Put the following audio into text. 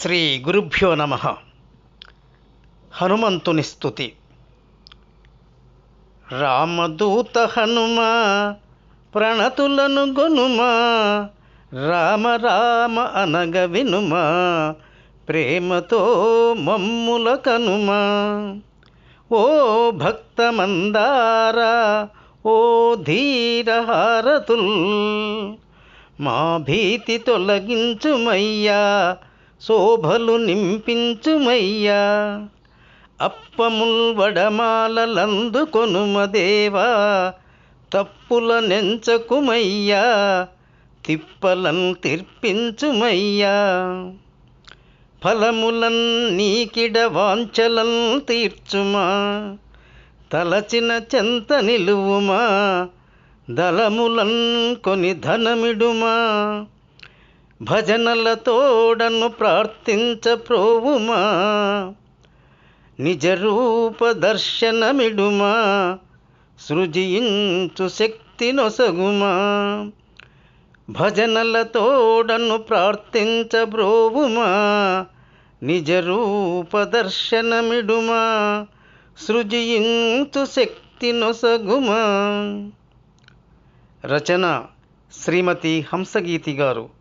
శ్రీ గురుభ్యో నమ. హనుమంతుని స్థుతి రామదూత హనుమ ప్రణతులను గొనుమా రామ రామ అనగ వినుమా ప్రేమతో మమ్ముల కనుమా. ఓ భక్త భక్తమందారా ఓ ధీరహారతుల్ మా భీతి తొలగించుమయ్యా శోభలు నింపించుమయ్యా. అప్పముల్ వడమాలలందుకొనుమదేవా తప్పుల నెంచకుమయ్యా. తిప్పలం తీర్పించుమయ్యా. ఫలములన్ నీకిడ వాంఛలం తీర్చుమా. తలచిన చెంత నిలువుమా. దళములన్ కొని ధనమిడుమా. భజనల తోడను ప్రార్థించ ప్రోవుమా నిజరూప దర్శనమిడుమా. సృజించు శక్తి నొసగుమా. భజనల తోడను ప్రార్థించ బ్రోవుమా నిజరూప దర్శనమిడుమా. సృజించు శక్తి నొసగుమా. రచన శ్రీమతి హంసగీతి గారు.